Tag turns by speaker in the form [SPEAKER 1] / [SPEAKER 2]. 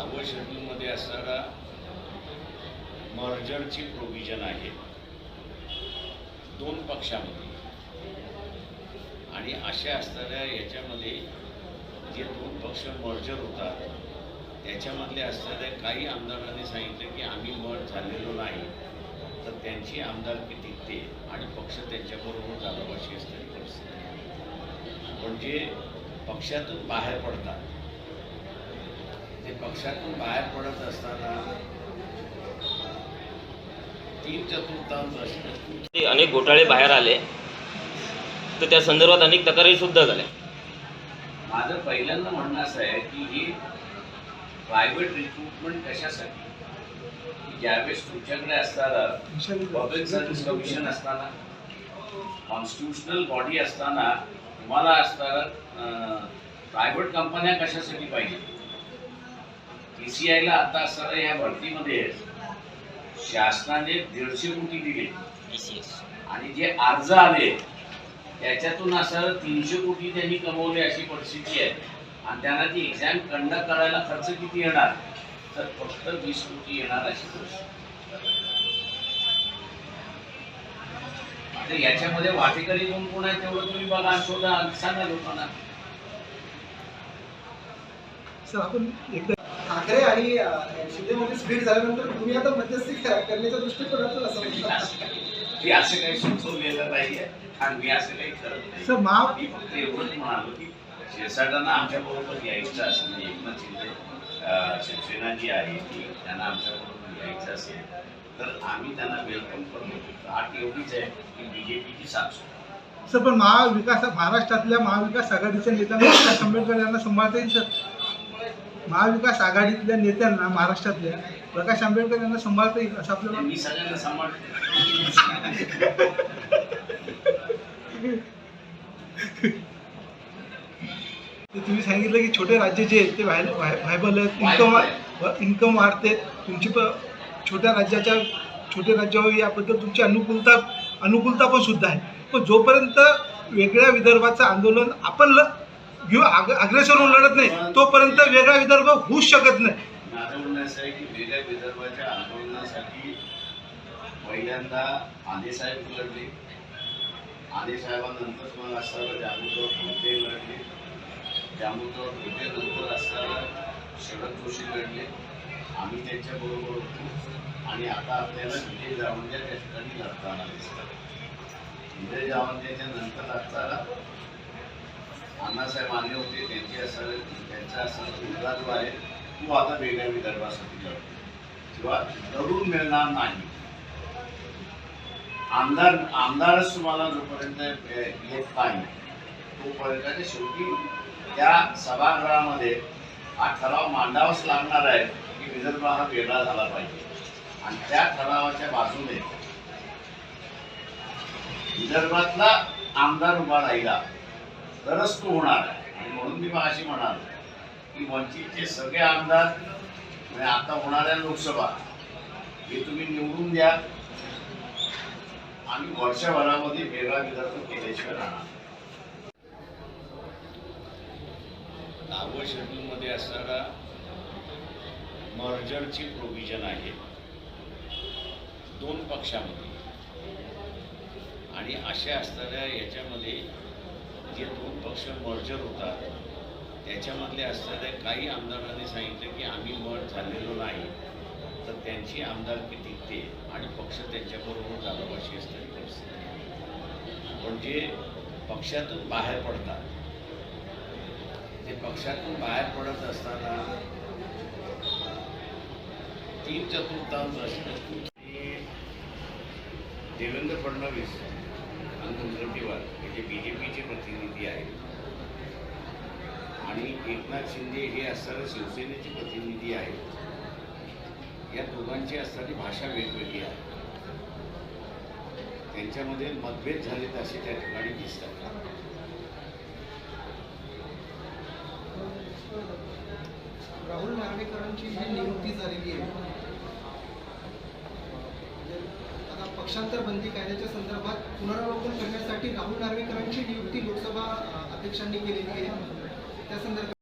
[SPEAKER 1] दहावं शेड्यूलमध्ये असणारा मर्जरची प्रोव्हिजन आहे. दोन पक्षामध्ये. आणि अशा असणाऱ्या याच्यामध्ये जे दोन पक्ष मर्जर होतात त्याच्यामधले असणाऱ्या काही आमदारांनी सांगितलं की आम्ही मर्ज झालेलो नाही तर त्यांची आमदारकी टिकते आणि पक्ष त्यांच्याबरोबर जागावाशी असणारी परिस्थिती. म्हणजे पक्षातून बाहेर पडतात ते पक्षातून बाहेर पडत असताना तीन चतुर्थांश
[SPEAKER 2] अनेक घोटाळे बाहेर आले तर त्या संदर्भात अनेक तक्रारी सुद्धा झाल्या.
[SPEAKER 1] माझं पहिल्यांदा म्हणणं असं आहे की ही प्रायव्हेट रिक्रुटमेंट कशासाठी? ज्यावेळेस तुमच्याकडे असताना पब्लिक सर्व्हिस कमिशन असताना कॉन्स्टिट्युशनल बॉडी असताना तुम्हाला असताना प्रायव्हेट कंपन्या कशासाठी पाहिजे? टी सी आयला आता असताना या भरतीमध्ये शासनाने दीडशे कोटी दिले. आणि जे अर्ज आले त्याच्यातून असं तीनशे कोटी त्यांनी कमवले अशी परिस्थिती आहे. आणि त्यांना ती एक्झाम कंडक्ट करायला खर्च किती येणार? तर फक्त वीस कोटी येणार अशी परिस्थिती. आता याच्यामध्ये वाटेकरी कोण कोण आहे तेवढं तुम्ही बघा शोधा सांगा लोकांना.
[SPEAKER 3] सर आपण एकदा ठाकरे आणि अं, शिंदेमध्ये स्प्लिट झाल्यानंतर तुम्ही आता मध्यस्थी करा- करण्याच्या दृष्टिकोनातून असं म्हणतात
[SPEAKER 1] मी असं काही सुचवलेलं नाहीये. आणि मी असं काही करत नाही.
[SPEAKER 3] सर
[SPEAKER 1] मी फक्त एवढंच म्हणालो की शिरसाटांना आमच्या बरोबर यायचं असेल म्हणजे एकनाथ शिंदे शिवसेना जी आहे ती त्यांना आमच्या बरोबर यायचं असेल तर आम्ही त्यांना वेलकम करतो आठ एवढीच आहे की बीजेपीची साथ.
[SPEAKER 3] सर पण महाविकास महाराष्ट्रातल्या महाविकास आघाडीच्या नेत्यांना आंबेडकर यांना सांभाळता येईल सर? महाविकास आघाडीतल्या नेत्यांना महाराष्ट्रातल्या प्रकाश आंबेडकर यांना सांभाळता येईल असं आपल्याला
[SPEAKER 1] मी सगळ्यांना
[SPEAKER 3] तुम्ही सांगितलं की छोटे राज्य जे आहेत ते व्हाय- व्हाय- व्हायबल आहेत. इन्कम इन्कम वाढते. तुमची प छोट्या राज्याच्या छोटे राज्यावर याबद्दल तुमची अनुकूलता अनुकूलता पण सुद्धा आहे. पण जोपर्यंत वेगळ्या विदर्भाचं आंदोलन आपण ल घेऊ अग्रेसर होऊन लढत नाही तोपर्यंत वेगळा विदर्भ होऊच शकत नाही.
[SPEAKER 1] माझं म्हणणं असं आहे की वेगळ्या विदर्भाच्या आंदोलनासाठी पहिल्यांदा आंदेसाहेब लढले आंदेसाहेबांनंतर मग असताना जामूराव भोटे लढले? जामूराव भोटे नंतर असताना शरद जोशी लढले? आम्ही त्यांच्याबरोबर होतो आणि आता आपल्याला विजय जावंद्या त्या ठिकाणी लढताना दिसतात. विजय जावंद्याच्या नंतर असताना अण्णासाहेब आले होते त्यांचे असं त्यांचा असं मुलगा जो आहे तो आता वेगळ्या विदर्भासाठी लढतो किंवा लढून मिळणार नाही. आमदार आमदारच तुम्हाला जोपर्यंत येत नाही तोपर्यंत शेवटी त्या सभागृहामध्ये हा ठराव मांडावाच लागणार आहे की विदर्भ हा वेगळा झाला पाहिजे. आणि त्या ठरावाच्या बाजूने विदर्भातला आमदार उभा राहिला तरच तो होणार आहे. आणि म्हणून मी अशी म्हणालो की वंचितचे सगळे आमदार म्हणजे आता होणाऱ्या लोकसभा हे तुम्ही निवडून द्या. आणि वर्षभरामध्ये वेगळा विदर्भ केल्याशिवाय राहणार दहावं शेड्यूलमध्ये असणारा मर्जरची प्रोव्हिजन आहे. दोन पक्षामध्ये. आणि अशा असणाऱ्या याच्यामध्ये जे दोन पक्ष मर्जर होतात त्याच्यामधले असणाऱ्या काही आमदारांनी सांगितलं की आम्ही मर्ज झालेलो नाही तर त्यांची आमदारकी टिकते आणि पक्ष त्यांच्याबरोबर जागावाशी असणारी परिस्थिती म्हणजे पक्षातून बाहेर पडतात ते पक्षातून बाहेर पडत असताना तीन चतुर्थांश असणं देवेंद्र फडणवीस आणि मुनगंटीवार हे जे म्हणजे बी जे पीचे प्रतिनिधी आहेत. आणि एकनाथ शिंदे हे असणारे शिवसेनेचे प्रतिनिधी आहेत. या दोघांची असणारी भाषा वेगवेगळी आहे. त्यांच्यामध्ये मतभेद झालेत असे त्या ठिकाणी दिसतात.
[SPEAKER 3] राहुल नार्वेकरांची जी नियुक्ती झालेली आहे आता पक्षांतर बंदी कायद्याच्या संदर्भात पुनरावलोकन करण्यासाठी राहुल नार्वेकरांची नियुक्ती लोकसभा अध्यक्षांनी केलेली आहे. त्या संदर्भात